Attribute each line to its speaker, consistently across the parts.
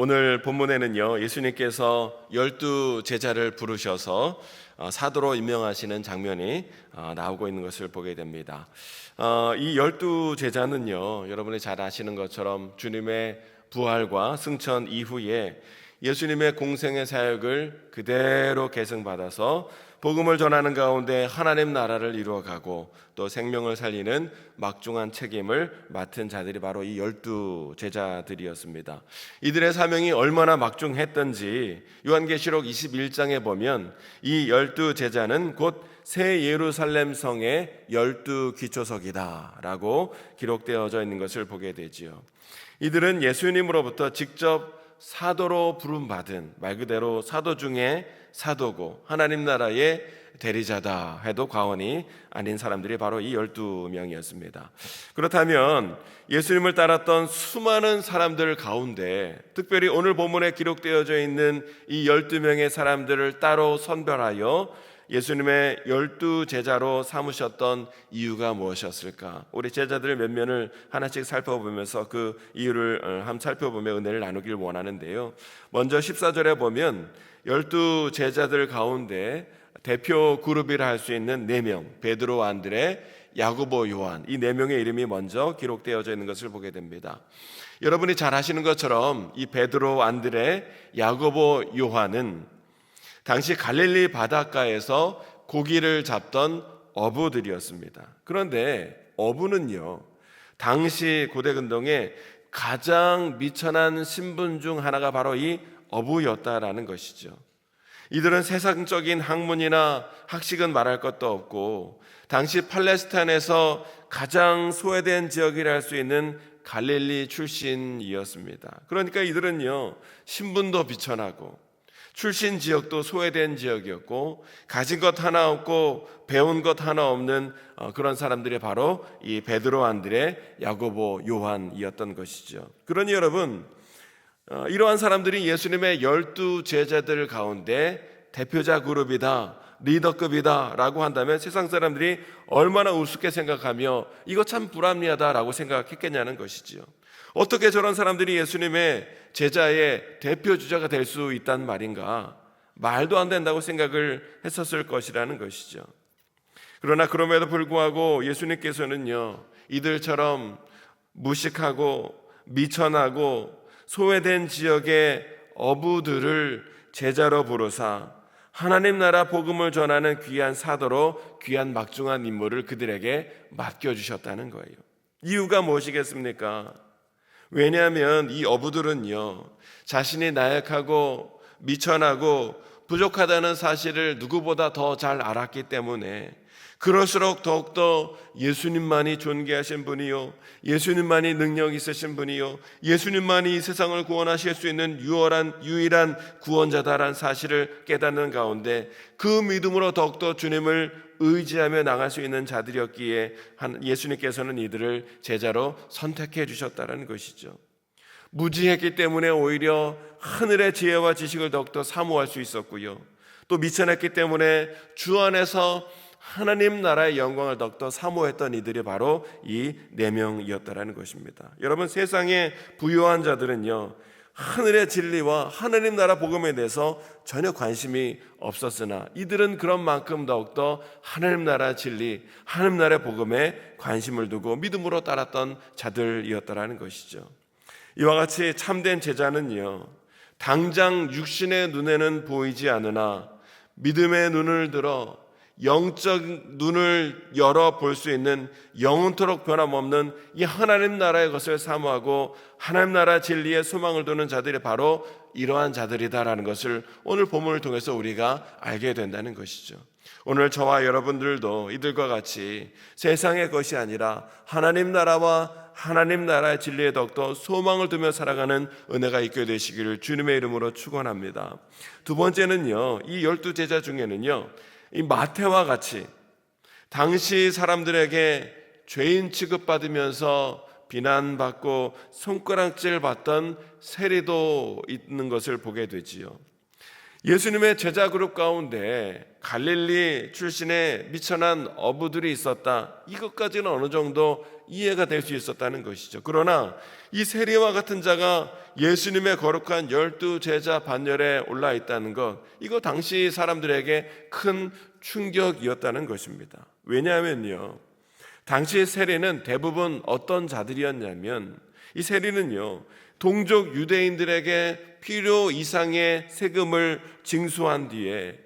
Speaker 1: 오늘 본문에는요 예수님께서 열두 제자를 부르셔서 어, 사도로 임명하시는 장면이 어, 나오고 있는 것을 보게 됩니다. 어, 이 열두 제자는요 여러분이 잘 아시는 것처럼 주님의 부활과 승천 이후에 예수님의 공생의 사역을 그대로 계승받아서 복음을 전하는 가운데 하나님 나라를 이루어가고 또 생명을 살리는 막중한 책임을 맡은 자들이 바로 이 열두 제자들이었습니다. 이들의 사명이 얼마나 막중했던지 요한계시록 21장에 보면 이 열두 제자는 곧 새 예루살렘 성의 열두 기초석이다라고 기록되어져 있는 것을 보게 되지요. 이들은 예수님으로부터 직접 사도로 부름받은 말 그대로 사도 중에 사도고 하나님 나라의 대리자다 해도 과언이 아닌 사람들이 바로 이 열두 명이었습니다. 그렇다면 예수님을 따랐던 수많은 사람들 가운데 특별히 오늘 본문에 기록되어져 있는 이 열두 명의 사람들을 따로 선별하여 예수님의 열두 제자로 삼으셨던 이유가 무엇이었을까? 우리 제자들 몇 면을 하나씩 살펴보면서 그 이유를 어, 한번 살펴보며 은혜를 나누길 원하는데요. 먼저 14절에 보면 열두 제자들 가운데 대표 그룹이라 할 수 있는 네 명, 베드로, 안드레, 야고보, 요한 이 네 명의 이름이 먼저 기록되어져 있는 것을 보게 됩니다. 여러분이 잘 아시는 것처럼 이 베드로, 안드레, 야고보, 요한은 당시 갈릴리 바닷가에서 고기를 잡던 어부들이었습니다. 그런데 어부는요, 당시 고대 근동에 가장 미천한 신분 중 하나가 바로 이 어부였다라는 것이죠. 이들은 세상적인 학문이나 학식은 말할 것도 없고 당시 팔레스타인에서 가장 소외된 지역이라 할 수 있는 갈릴리 출신이었습니다. 그러니까 이들은요 신분도 비천하고 출신 지역도 소외된 지역이었고 가진 것 하나 없고 배운 것 하나 없는 어, 그런 사람들이 바로 이 베드로 안드레 야고보 요한이었던 것이죠. 그러니 여러분 어, 이러한 사람들이 예수님의 열두 제자들 가운데 대표자 그룹이다, 리더급이다라고 한다면 세상 사람들이 얼마나 우습게 생각하며 이거 참 불합리하다라고 생각했겠냐는 것이지요. 어떻게 저런 사람들이 예수님의 제자의 대표 주자가 될 수 있단 말인가? 말도 안 된다고 생각을 했었을 것이라는 것이죠. 그러나 그럼에도 불구하고 예수님께서는요, 이들처럼 무식하고 미천하고 소외된 지역의 어부들을 제자로 부르사 하나님 나라 복음을 전하는 귀한 사도로 귀한 막중한 임무를 그들에게 맡겨주셨다는 거예요. 이유가 무엇이겠습니까? 왜냐하면 이 어부들은요, 자신이 나약하고 미천하고 부족하다는 사실을 누구보다 더 잘 알았기 때문에 그럴수록 더욱더 예수님만이 존귀하신 분이요. 예수님만이 능력 있으신 분이요. 예수님만이 이 세상을 구원하실 수 있는 유월한, 유일한 구원자다라는 사실을 깨닫는 가운데 그 믿음으로 더욱더 주님을 의지하며 나갈 수 있는 자들이었기에 예수님께서는 이들을 제자로 선택해 주셨다는 것이죠. 무지했기 때문에 오히려 하늘의 지혜와 지식을 더욱더 사모할 수 있었고요. 또 미천했기 때문에 주 안에서 하나님 나라의 영광을 더욱더 사모했던 이들이 바로 이 네 명이었다라는 것입니다. 여러분 세상의 부유한 자들은요. 하늘의 진리와 하나님 나라 복음에 대해서 전혀 관심이 없었으나 이들은 그런 만큼 더욱더 하나님 나라 진리, 하나님 나라 복음에 관심을 두고 믿음으로 따랐던 자들이었다라는 것이죠. 이와 같이 참된 제자는요. 당장 육신의 눈에는 보이지 않으나 믿음의 눈을 들어 영적 눈을 열어 볼 수 있는 영원토록 변함없는 이 하나님 나라의 것을 사모하고 하나님 나라 진리의 소망을 두는 자들이 바로 이러한 자들이다라는 것을 오늘 본문을 통해서 우리가 알게 된다는 것이죠. 오늘 저와 여러분들도 이들과 같이 세상의 것이 아니라 하나님 나라와 하나님 나라의 진리에 더욱더 소망을 두며 살아가는 은혜가 있게 되시기를 주님의 이름으로 축원합니다. 두 번째는요. 이 열두 제자 중에는요. 이 마태와 같이 당시 사람들에게 죄인 취급받으면서 비난받고 손가락질 받던 세리도 있는 것을 보게 되지요. 예수님의 제자 그룹 가운데 갈릴리 출신의 미천한 어부들이 있었다. 이것까지는 어느 정도 이해가 될 수 있었다는 것이죠. 그러나 이 세리와 같은 자가 예수님의 거룩한 열두 제자 반열에 올라 있다는 것, 이거 당시 사람들에게 큰 충격이었다는 것입니다. 왜냐하면요. 당시 세리는 대부분 어떤 자들이었냐면 이 세리는요. 동족 유대인들에게 필요 이상의 세금을 징수한 뒤에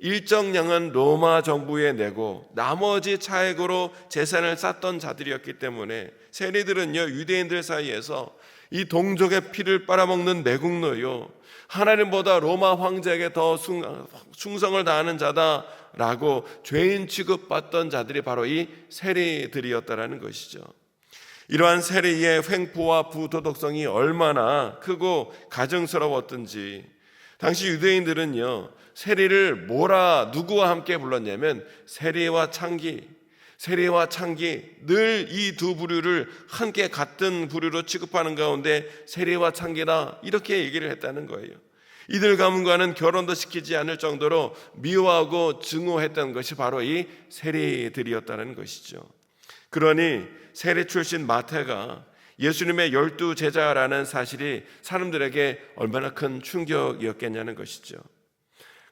Speaker 1: 일정량은 로마 정부에 내고 나머지 차액으로 재산을 쌓던 자들이었기 때문에 세리들은요 유대인들 사이에서 이 동족의 피를 빨아먹는 매국노요 하나님보다 로마 황제에게 더 충- 충성을 다하는 자다라고 죄인 취급받던 자들이 바로 이 세리들이었다라는 것이죠. 이러한 세리의 횡포와 부도덕성이 얼마나 크고 가증스러웠던지 당시 유대인들은요 세리를 뭐라 누구와 함께 불렀냐면 세리와 창기 세리와 창기 늘 이 두 부류를 함께 같은 부류로 취급하는 가운데 세리와 창기다 이렇게 얘기를 했다는 거예요. 이들 가문과는 결혼도 시키지 않을 정도로 미워하고 증오했던 것이 바로 이 세리들이었다는 것이죠. 그러니 세례 출신 마태가 예수님의 열두 제자라는 사실이 사람들에게 얼마나 큰 충격이었겠냐는 것이죠.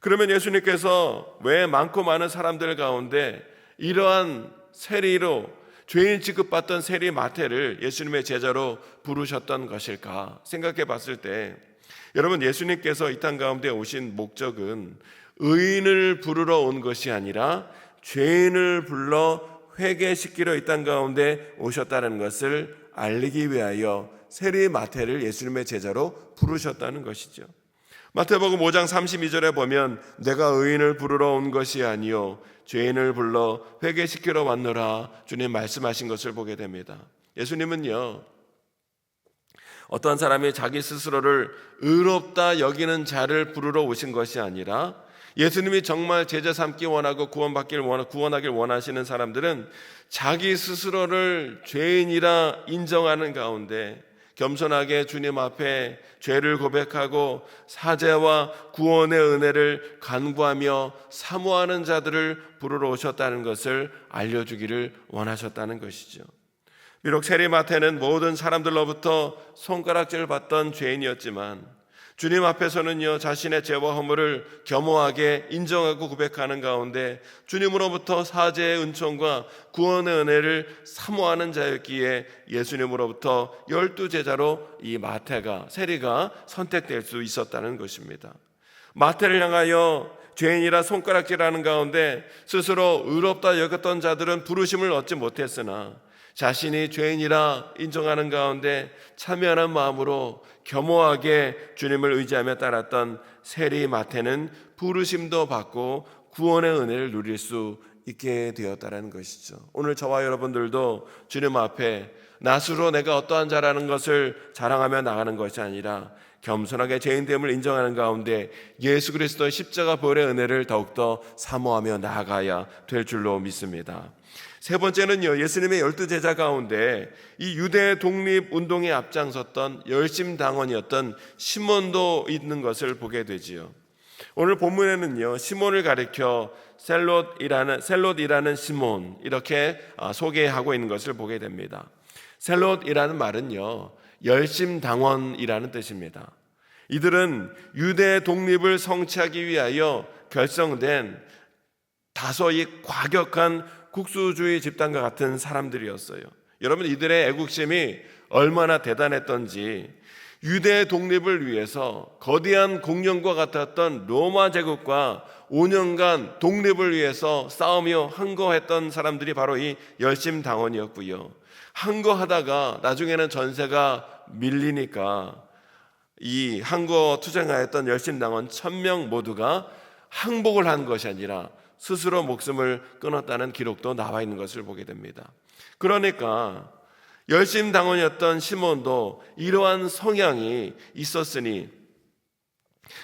Speaker 1: 그러면 예수님께서 왜 많고 많은 사람들 가운데 이러한 세리로 죄인 취급받던 세리 마태를 예수님의 제자로 부르셨던 것일까 생각해 봤을 때 여러분 예수님께서 이 땅 가운데 오신 목적은 의인을 부르러 온 것이 아니라 죄인을 불러 회개시키러 이 땅 가운데 오셨다는 것을 알리기 위하여 세리 마태를 예수님의 제자로 부르셨다는 것이죠. 마태복음 5장 32절에 보면 내가 의인을 부르러 온 것이 아니요 죄인을 불러 회개시키러 왔노라 주님 말씀하신 것을 보게 됩니다. 예수님은요 어떤 사람이 자기 스스로를 의롭다 여기는 자를 부르러 오신 것이 아니라 예수님이 정말 제자 삼기 원하고 구원받길 원 구원하길 원하시는 사람들은 자기 스스로를 죄인이라 인정하는 가운데 겸손하게 주님 앞에 죄를 고백하고 사죄와 구원의 은혜를 간구하며 사모하는 자들을 부르러 오셨다는 것을 알려주기를 원하셨다는 것이죠. 비록 세리마태는 모든 사람들로부터 손가락질을 받던 죄인이었지만 주님 앞에서는요 자신의 죄와 허물을 겸허하게 인정하고 고백하는 가운데 주님으로부터 사죄의 은총과 구원의 은혜를 사모하는 자였기에 예수님으로부터 열두 제자로 이 마태가 세리가 선택될 수 있었다는 것입니다. 마태를 향하여 죄인이라 손가락질하는 가운데 스스로 의롭다 여겼던 자들은 부르심을 얻지 못했으나 자신이 죄인이라 인정하는 가운데 참여하는 마음으로 겸허하게 주님을 의지하며 따랐던 세리 마태는 부르심도 받고 구원의 은혜를 누릴 수 있게 되었다는 것이죠. 오늘 저와 여러분들도 주님 앞에 나스로 내가 어떠한 자라는 것을 자랑하며 나가는 것이 아니라 겸손하게 죄인됨을 인정하는 가운데 예수 그리스도의 십자가 벌의 은혜를 더욱더 사모하며 나아가야 될 줄로 믿습니다. 세 번째는요, 예수님의 열두 제자 가운데 이 유대 독립 운동에 앞장섰던 열심당원이었던 시몬도 있는 것을 보게 되지요. 오늘 본문에는요, 시몬을 가리켜 셀롯이라는, 셀롯이라는 시몬, 이렇게 아, 소개하고 있는 것을 보게 됩니다. 셀롯이라는 말은요, 열심당원이라는 뜻입니다. 이들은 유대 독립을 성취하기 위하여 결성된 다소이 과격한 국수주의 집단과 같은 사람들이었어요. 여러분 이들의 애국심이 얼마나 대단했던지 유대 독립을 위해서 거대한 공룡과 같았던 로마 제국과 5년간 독립을 위해서 싸우며 항거했던 사람들이 바로 이 열심 당원이었고요. 항거하다가 나중에는 전세가 밀리니까 이 항거 투쟁하였던 열심 당원 1000명 모두가 항복을 한 것이 아니라 스스로 목숨을 끊었다는 기록도 나와 있는 것을 보게 됩니다. 그러니까 열심 당원이었던 시몬도 이러한 성향이 있었으니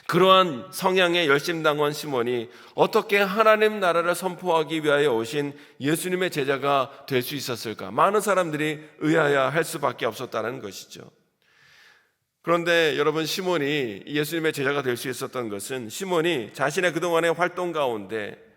Speaker 1: 그러한 성향의 열심 당원 시몬이 어떻게 하나님 나라를 선포하기 위하여 오신 예수님의 제자가 될 수 있었을까? 많은 사람들이 의아해할 수밖에 없었다는 것이죠. 그런데 여러분 시몬이 예수님의 제자가 될 수 있었던 것은 시몬이 자신의 그동안의 활동 가운데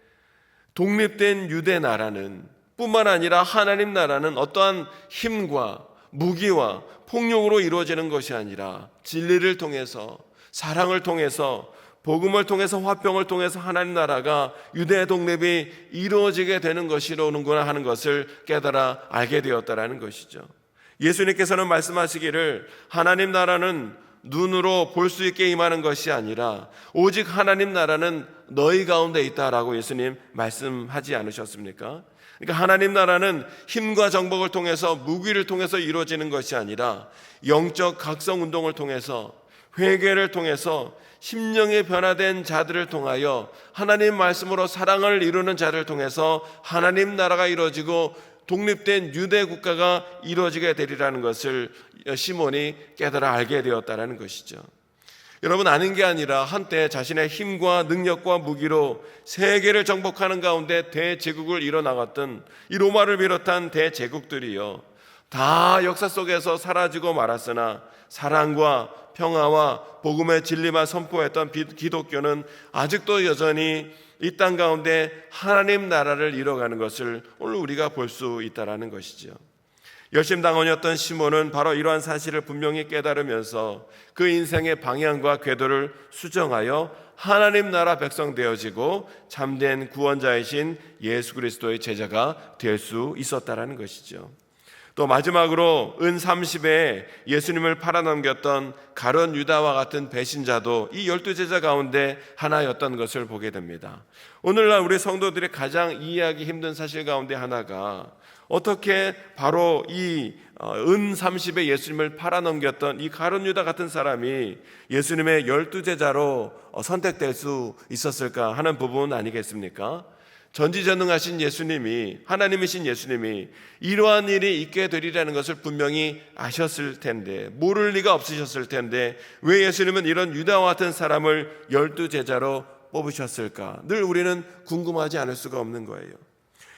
Speaker 1: 독립된 유대 나라는 뿐만 아니라 하나님 나라는 어떠한 힘과 무기와 폭력으로 이루어지는 것이 아니라 진리를 통해서 사랑을 통해서 복음을 통해서 화평을 통해서 하나님 나라가 유대 독립이 이루어지게 되는 것이로는구나 하는 것을 깨달아 알게 되었다라는 것이죠. 예수님께서는 말씀하시기를 하나님 나라는 눈으로 볼 수 있게 임하는 것이 아니라 오직 하나님 나라는 너희 가운데 있다라고 예수님 말씀하지 않으셨습니까? 그러니까 하나님 나라는 힘과 정복을 통해서 무기를 통해서 이루어지는 것이 아니라 영적 각성 운동을 통해서 회개를 통해서 심령이 변화된 자들을 통하여 하나님 말씀으로 사랑을 이루는 자를 통해서 하나님 나라가 이루어지고 독립된 유대 국가가 이루어지게 되리라는 것을 시몬이 깨달아 알게 되었다라는 것이죠. 여러분 아는 게 아니라 한때 자신의 힘과 능력과 무기로 세계를 정복하는 가운데 대제국을 이뤄나갔던 이 로마를 비롯한 대제국들이요 다 역사 속에서 사라지고 말았으나 사랑과 평화와 복음의 진리만 선포했던 비- 기독교는 아직도 여전히 이 땅 가운데 하나님 나라를 이뤄가는 것을 오늘 우리가 볼 수 있다라는 것이죠. 열심당원이었던 시몬은 바로 이러한 사실을 분명히 깨달으면서 그 인생의 방향과 궤도를 수정하여 하나님 나라 백성 되어지고 참된 구원자이신 예수 그리스도의 제자가 될 수 있었다라는 것이죠. 또 마지막으로 은 30에 예수님을 팔아넘겼던 가론 유다와 같은 배신자도 이 열두 제자 가운데 하나였던 것을 보게 됩니다. 오늘날 우리 성도들이 가장 이해하기 힘든 사실 가운데 하나가 어떻게 바로 이 은 30에 예수님을 팔아넘겼던 이 가론 유다 같은 사람이 예수님의 열두 제자로 어, 선택될 수 있었을까 하는 부분 아니겠습니까? 전지전능하신 예수님이 하나님이신 예수님이 이러한 일이 있게 되리라는 것을 분명히 아셨을 텐데 모를 리가 없으셨을 텐데 왜 예수님은 이런 유다와 같은 사람을 열두 제자로 뽑으셨을까? 늘 우리는 궁금하지 않을 수가 없는 거예요.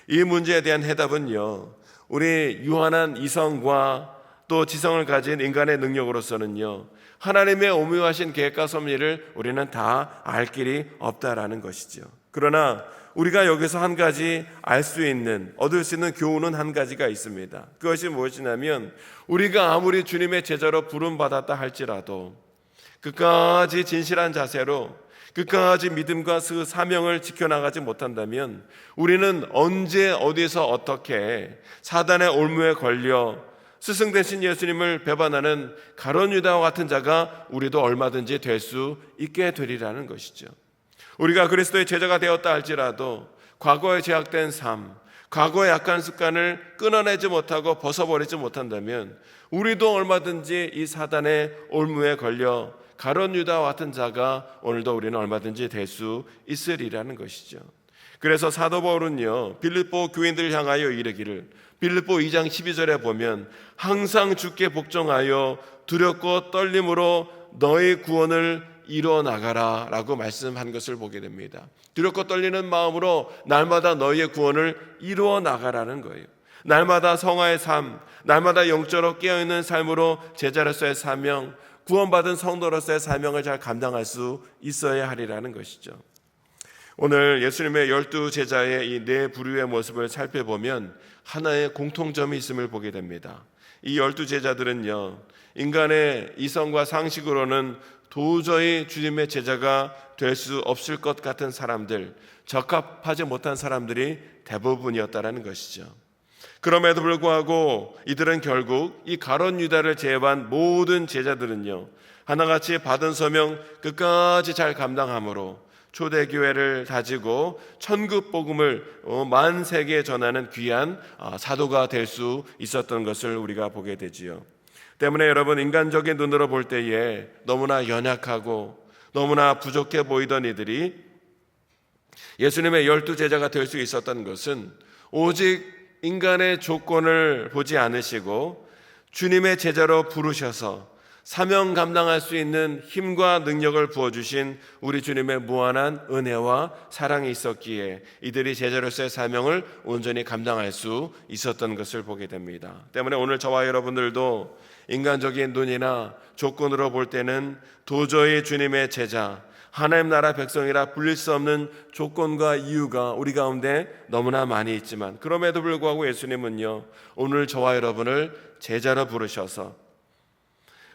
Speaker 1: 이 문제에 대한 해답은요. 우리 유한한 이성과 또 지성을 가진 인간의 능력으로서는요. 하나님의 오묘하신 계획과 섭리를 우리는 다 알 길이 없다라는 것이죠. 그러나 우리가 여기서 한 가지 알 수 있는 얻을 수 있는 교훈은 한 가지가 있습니다. 그것이 무엇이냐면 우리가 아무리 주님의 제자로 부름 받았다 할지라도 끝까지 진실한 자세로 끝까지 믿음과 그 사명을 지켜나가지 못한다면 우리는 언제 어디서 어떻게 사단의 올무에 걸려 스승 대신 예수님을 배반하는 가론 유다와 같은 자가 우리도 얼마든지 될 수 있게 되리라는 것이죠. 우리가 그리스도의 제자가 되었다 할지라도 과거에 제약된 삶, 과거의 약한 습관을 끊어내지 못하고 벗어버리지 못한다면 우리도 얼마든지 이 사단의 올무에 걸려 가론 유다와 같은 자가 오늘도 우리는 얼마든지 될 수 있으리라는 것이죠. 그래서 사도 바울은요 빌립보 교인들을 향하여 이르기를 빌립보 2장 12절에 보면 항상 주께 복종하여 두렵고 떨림으로 너의 구원을 이루어 나가라 라고 말씀한 것을 보게 됩니다. 두렵고 떨리는 마음으로 날마다 너희의 구원을 이루어 나가라는 거예요. 날마다 성화의 삶, 날마다 영적으로 깨어 있는 삶으로 제자로서의 사명, 구원받은 성도로서의 사명을 잘 감당할 수 있어야 하리라는 것이죠. 오늘 예수님의 열두 제자의 이 네 부류의 모습을 살펴보면 하나의 공통점이 있음을 보게 됩니다. 이 열두 제자들은요, 인간의 이성과 상식으로는 도저히 주님의 제자가 될 수 없을 것 같은 사람들, 적합하지 못한 사람들이 대부분이었다라는 것이죠. 그럼에도 불구하고 이들은 결국 이 가론 유다를 제외한 모든 제자들은요, 하나같이 받은 서명 끝까지 잘 감당함으로 초대교회를 다지고 천국 복음을 어, 만 세계에 전하는 귀한 아, 사도가 될 수 있었던 것을 우리가 보게 되지요. 때문에 여러분 인간적인 눈으로 볼 때에 너무나 연약하고 너무나 부족해 보이던 이들이 예수님의 열두 제자가 될 수 있었던 것은 오직 인간의 조건을 보지 않으시고 주님의 제자로 부르셔서 사명 감당할 수 있는 힘과 능력을 부어주신 우리 주님의 무한한 은혜와 사랑이 있었기에 이들이 제자로서의 사명을 온전히 감당할 수 있었던 것을 보게 됩니다. 때문에 오늘 저와 여러분들도 인간적인 눈이나 조건으로 볼 때는 도저히 주님의 제자, 하나님 나라 백성이라 불릴 수 없는 조건과 이유가 우리 가운데 너무나 많이 있지만 그럼에도 불구하고 예수님은요 오늘 저와 여러분을 제자로 부르셔서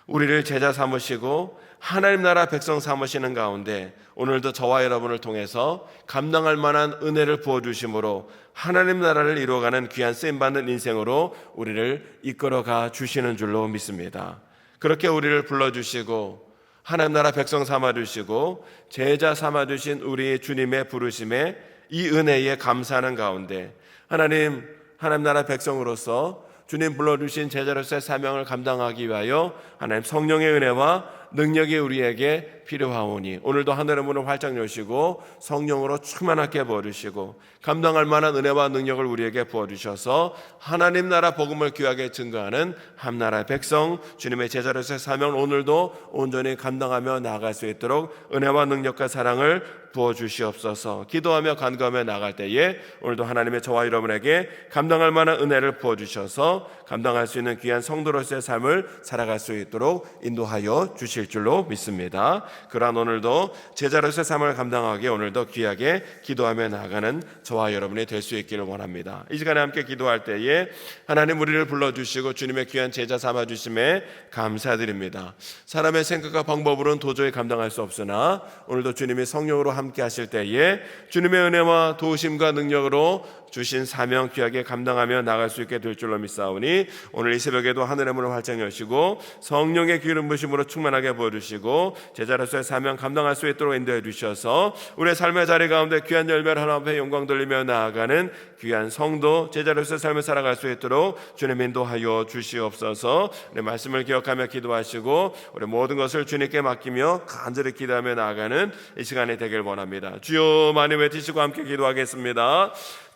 Speaker 1: 우리를 제자 삼으시고 하나님 나라 백성 삼으시는 가운데 오늘도 저와 여러분을 통해서 감당할 만한 은혜를 부어 주심으로 하나님 나라를 이루어가는 귀한 쓰임 받는 인생으로 우리를 이끌어가 주시는 줄로 믿습니다. 그렇게 우리를 불러 주시고 하나님 나라 백성 삼아 주시고 제자 삼아 주신 우리 주님의 부르심에 이 은혜에 감사하는 가운데 하나님 하나님 나라 백성으로서 주님 불러주신 제자로서의 사명을 감당하기 위하여 하나님 성령의 은혜와 능력이 우리에게 필요하오니 오늘도 하늘의 문을 활짝 여시고 성령으로 충만하게 부어주시고 감당할 만한 은혜와 능력을 우리에게 부어주셔서 하나님 나라 복음을 귀하게 증거하는 함나라의 백성 주님의 제자로서의 사명을 오늘도 온전히 감당하며 나아갈 수 있도록 은혜와 능력과 사랑을 부어 주시옵소서 기도하며 간구하며 나갈 때에 오늘도 하나님의 저와 여러분에게 감당할 만한 은혜를 부어 주셔서 감당할 수 있는 귀한 성도로서의 삶을 살아갈 수 있도록 인도하여 주실 줄로 믿습니다. 그러한 오늘도 제자로서의 삶을 감당하기에 오늘도 귀하게 기도하며 나아가는 저와 여러분이 될 수 있기를 원합니다. 이 시간에 함께 기도할 때에 하나님 우리를 불러 주시고 주님의 귀한 제자 삼아 주심에 감사드립니다. 사람의 생각과 방법으로는 도저히 감당할 수 없으나 오늘도 주님이 성령으로 함께 하실 때에 주님의 은혜와 도우심과 능력으로 주신 사명 귀하게 감당하며 나갈 수 있게 될 줄로 믿사오니 오늘 이 새벽에도 하늘의 문을 활짝 여시고 성령의 기름 부심으로 충만하게 부어주시고 제자로서의 사명 감당할 수 있도록 인도해 주셔서 우리의 삶의 자리 가운데 귀한 열매를 하나 앞에 영광 돌리며 나아가는 귀한 성도 제자로서의 삶을 살아갈 수 있도록 주님 인도하여 주시옵소서. 우리 말씀을 기억하며 기도하시고 우리 모든 것을 주님께 맡기며 간절히 기도하며 나아가는 이 시간이 되길 원합니다. 주여 많이 외치시고 함께 기도하겠습니다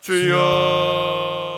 Speaker 1: 주여